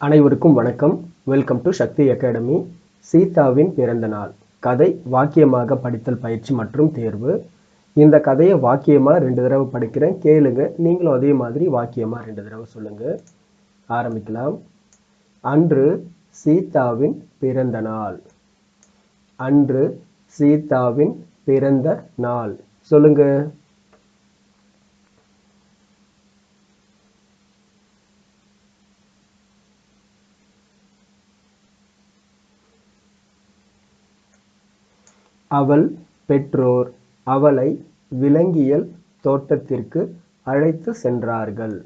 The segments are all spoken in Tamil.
அனைவருக்கும் வணக்கம். வெல்கம் டு சக்தி அகாடமி சீதாவின் பிறந்த நாள். கதை வாக்கியமாக படித்தல் பயிற்சி மற்றும் தேர்வு. இந்த கதையை வாக்கியமாக ரெண்டு தடவை படிக்கிறேன். கேளுங்க. நீங்களும் அதே மாதிரி வாக்கியமாக ரெண்டு தடவை சொல்லுங்க. ஆரம்பிக்கலாம். அன்று சீதாவின் பிறந்த நாள். அன்று சீதாவின் பிறந்த நாள். சொல்லுங்கள் அவள் பெற்றோர். அவளை விலங்கியல் தோட்டத்திற்கு அழைத்து சென்றார்கள்.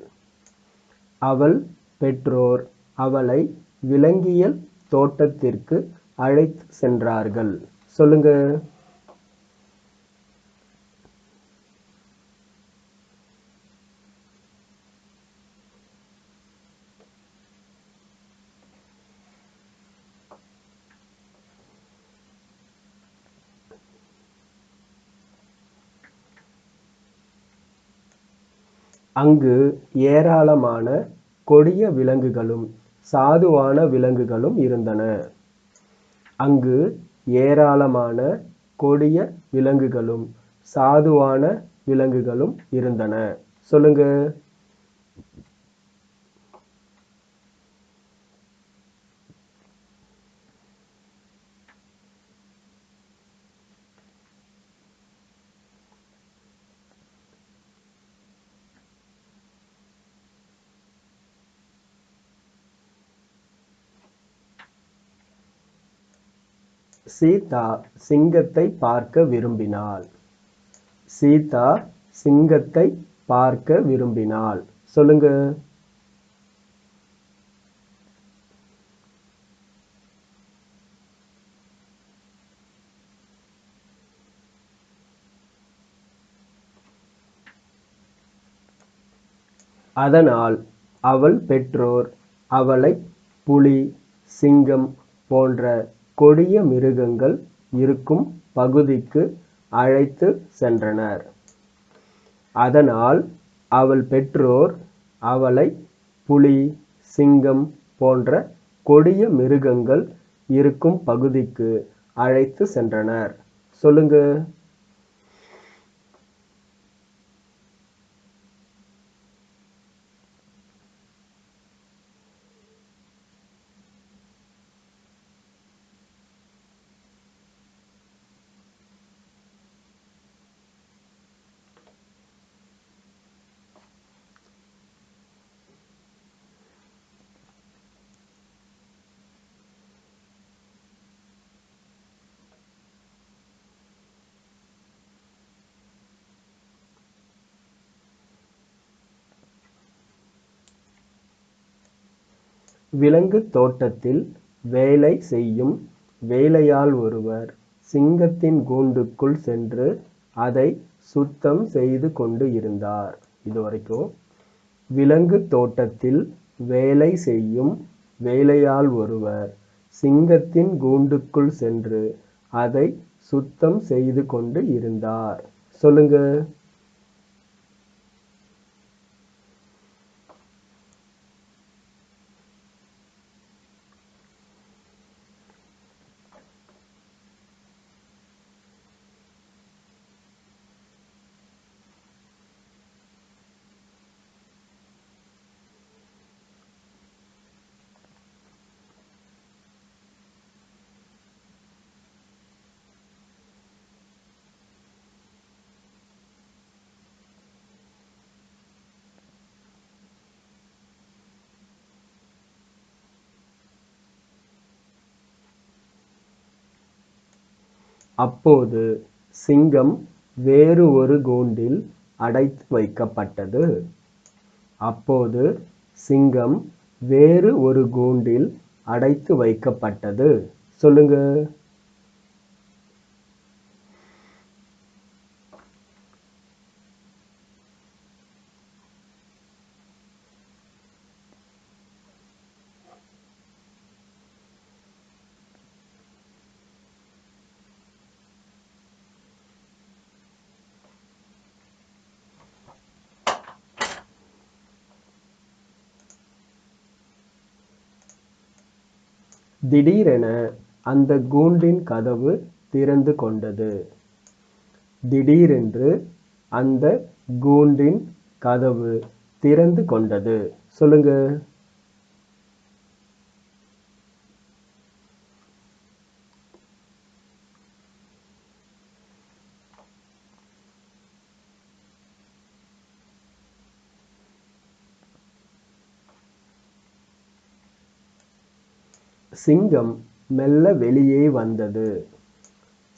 அவள் பெற்றோர். அவளை விலங்கியல் தோட்டத்திற்கு அழைத்து சென்றார்கள். சொல்லுங்க. அங்கு ஏராளமான கொடிய விலங்குகளும் சாதுவான விலங்குகளும் இருந்தன. அங்கு ஏராளமான கொடிய விலங்குகளும் சாதுவான விலங்குகளும் இருந்தன. சொல்லுங்க. சீதா சிங்கத்தை பார்க்க விரும்பினாள். சீதா சிங்கத்தை பார்க்க விரும்பினாள். சொல்லுங்க. அதனால் அவள் பெற்றோர் அவளை புலி சிங்கம் போன்ற கொடிய மிருகங்கள் இருக்கும் பகுதிக்கு அழைத்து சென்றனர். அதனால் அவள் பெற்றோர் அவளை புலி சிங்கம் போன்ற கொடிய மிருகங்கள் இருக்கும் பகுதிக்கு அழைத்து சென்றனர். சொல்லுங்க. விலங்கு தோட்டத்தில் வேலை செய்யும் வேலையாள் ஒருவர் சிங்கத்தின் கூண்டுக்குள் சென்று அதை சுத்தம் செய்து கொண்டு இருந்தார். இதுவரைக்கும் விலங்குத் விலங்கு தோட்டத்தில் வேலை செய்யும் வேலையாள் ஒருவர் சிங்கத்தின் கூண்டுக்குள் சென்று அதை சுத்தம் செய்து கொண்டு இருந்தார். சொல்லுங்க. அப்போது சிங்கம் வேறு ஒரு கூண்டில் அடைத்து வைக்கப்பட்டது. அப்போது சிங்கம் வேறு ஒரு கூண்டில் அடைத்து வைக்கப்பட்டது. சொல்லுங்க. திடீரென அந்த கூண்டின் கதவு திறந்து கொண்டது. திடீரென்று அந்த கூண்டின் கதவு திறந்து கொண்டது. சொல்லுங்க. சிங்கம் மெல்ல வெளியே வந்தது.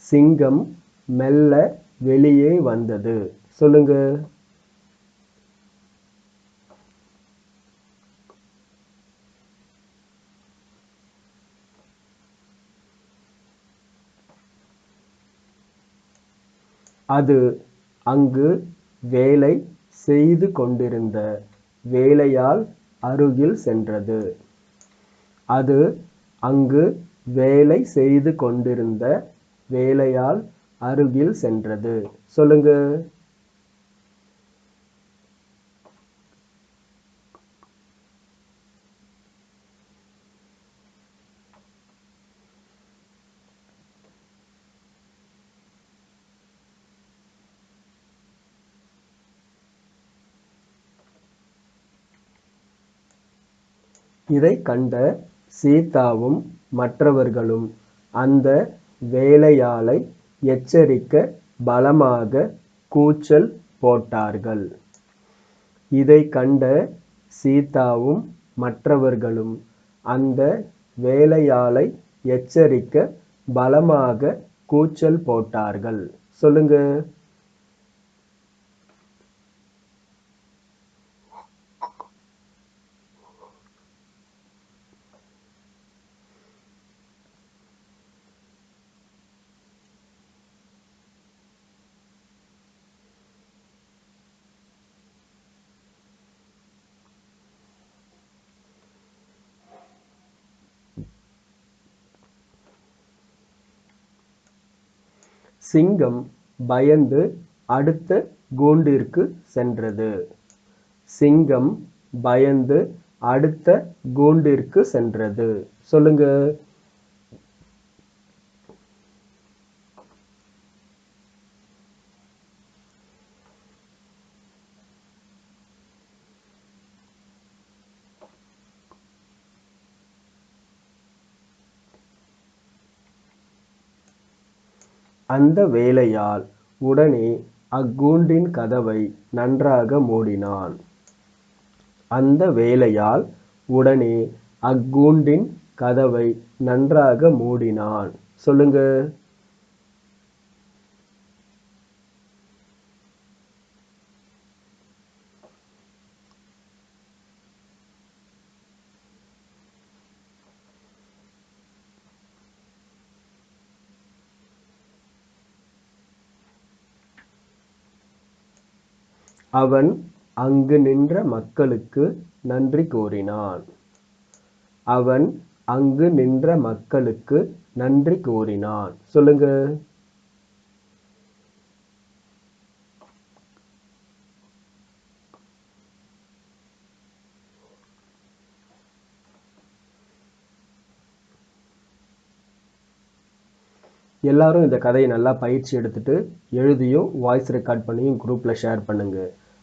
சிங்கம் மெல்ல வெளியே வந்தது. சொல்லுங்க. அது அங்கு வேலை செய்து கொண்டிருந்த வேலையால் அருகில் சென்றது. அது அங்கு வேலை செய்து கொண்டிருந்த வேலையாள் அருகில் சென்றது. சொல்லுங்க. இதை கண்ட சீதாவும் மற்றவர்களும் அந்த வேலையாளை எச்சரிக்க பலமாக கூச்சல் போட்டார்கள். இதை கண்ட சீதாவும் மற்றவர்களும் அந்த வேலையாளை எச்சரிக்க பலமாக கூச்சல் போட்டார்கள். சொல்லுங்க. சிங்கம் பயந்து அடுத்த கூண்டிற்கு சென்றது. சிங்கம் பயந்து அடுத்த கூண்டிற்கு சென்றது. சொல்லுங்க. அந்த வேலையாள் உடனே அக்கூண்டின் கதவை நன்றாக மூடினான். அந்த வேலையாள் உடனே அக்கூண்டின் கதவை நன்றாக மூடினான். சொல்லுங்க. அவன் அங்கு நின்ற மக்களுக்கு நன்றி கூறினான். அவன் அங்கு நின்ற மக்களுக்கு நன்றி கூறினான். சொல்லுங்க. எல்லாரும் இந்த கதையை நல்லா பயிற்சி எடுத்துட்டு எழுதியும் வாய்ஸ் ரெக்கார்ட் பண்ணியும் குரூப்பில் ஷேர் பண்ணுங்கள்